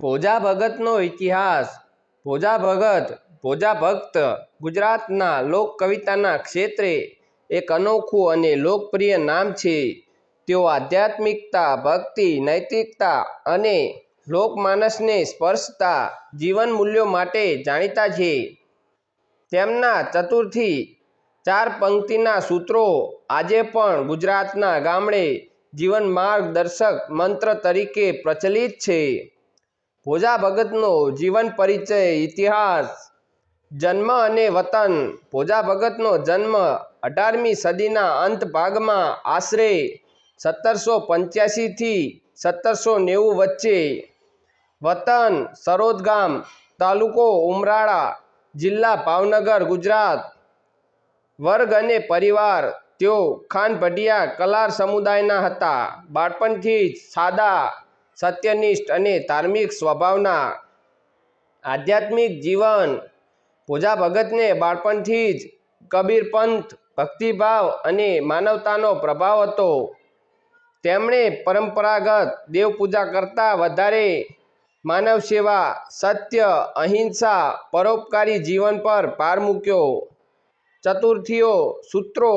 ભોજા ભગતનો ઇતિહાસ. ભોજા ભગત, ભોજા ભક્ત ગુજરાતના લોક કવિતાના ક્ષેત્રે એક અનોખું અને લોકપ્રિય નામ છે. તેઓ આધ્યાત્મિકતા, ભક્તિ, નૈતિકતા અને લોકમાનસને સ્પર્શતા જીવન મૂલ્યો માટે જાણીતા છે. તેમના ચતુર્થી ચાર પંક્તિના સૂત્રો આજે પણ ગુજરાતના ગામડે જીવન માર્ગદર્શક મંત્ર તરીકે પ્રચલિત છે. ભોજા ભગતનો જીવન પરિચય, ઇતિહાસ, જન્મ અને વતન. ભોજા ભગતનો જન્મ અઢારમી સદીના અંત ભાગમાં આશરે સત્તરસો પંચ્યાસીથી સત્તરસો નેવું વચ્ચે. વતન સરોદ ગામ તાલુકો ઉમરાળા જિલ્લા ભાવનગર, ગુજરાત. વર્ગ અને પરિવાર, તેઓ ખાનભડિયા કલાર સમુદાયના હતા. બાળપણથી જ સાદા સત્યનિષ્ઠ અને ધાર્મિક સ્વભાવના, આધ્યાત્મિક જીવન, પૂજા ભગતને બાળપણથી જ કબીરપંથ ભક્તિભાવ અને માનવતાનો પ્રભાવ હતો. તેમણે પરંપરાગત દેવપૂજા કરતાં વધારે માનવ સેવા સત્ય, અહિંસા, પરોપકારી જીવન પર ભાર મૂક્યો. ચતુર્થીઓ સૂત્રો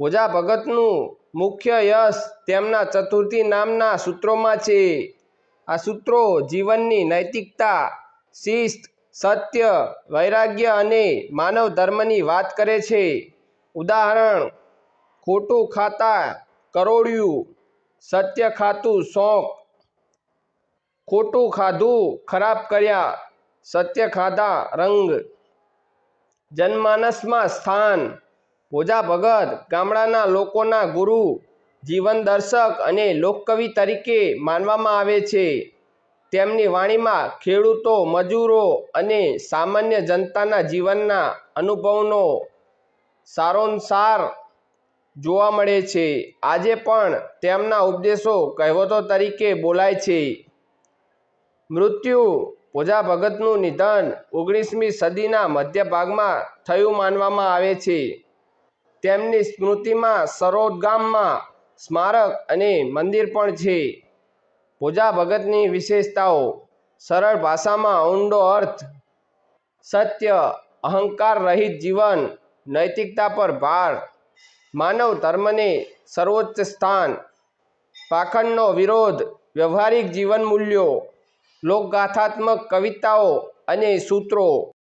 ભોજા ભગતનું મુખ્ય યશ તેમના ચતુર્થી નામના સૂત્રોમાં છે. આ સૂત્રો જીવનની નૈતિકતા, શિસ્ત, સત્ય, વૈરાગ્ય અને માનવ ધર્મની વાત કરે છે. ઉદાહરણ, ખોટું ખાતા કરોડિયું, સત્ય ખાતું શોખ, ખોટું ખાધું ખરાબ કર્યા, સત્ય ખાધા રંગ. જનમાનસમાં સ્થાન ભોજા ભગત ગામડાના લોકોના ગુરુ જીવનદર્શક અને લોકકવિ તરીકે માનવામાં આવે છે. તેમની વાણીમાં ખેડૂતો, મજૂરો અને સામાન્ય જનતાના જીવનના અનુભવનો સારોનસાર જોવા મળે છે. આજે પણ તેમના ઉપદેશો કહેવતો તરીકે બોલાય છે. મૃત્યુ ભોજા ભગતનું નિધન ઓગણીસમી સદીના મધ્ય ભાગમાં થયું માનવામાં આવે છે. તેમની સ્મૃતિમાં સરોદ ગામમાં સ્મારક અને મંદિર પણ છે. ભોજા ભગતની વિશેષતાઓ. સરળ ભાષામાં ઊંડો અર્થ. સત્ય, અહંકાર રહિત જીવન, નૈતિકતા પર ભાર. માનવ ધર્મને સર્વોચ્ચ સ્થાન. પાખંડનો વિરોધ, વ્યવહારિક જીવન મૂલ્યો. લોકગાથાત્મક કવિતાઓ અને સૂત્રો.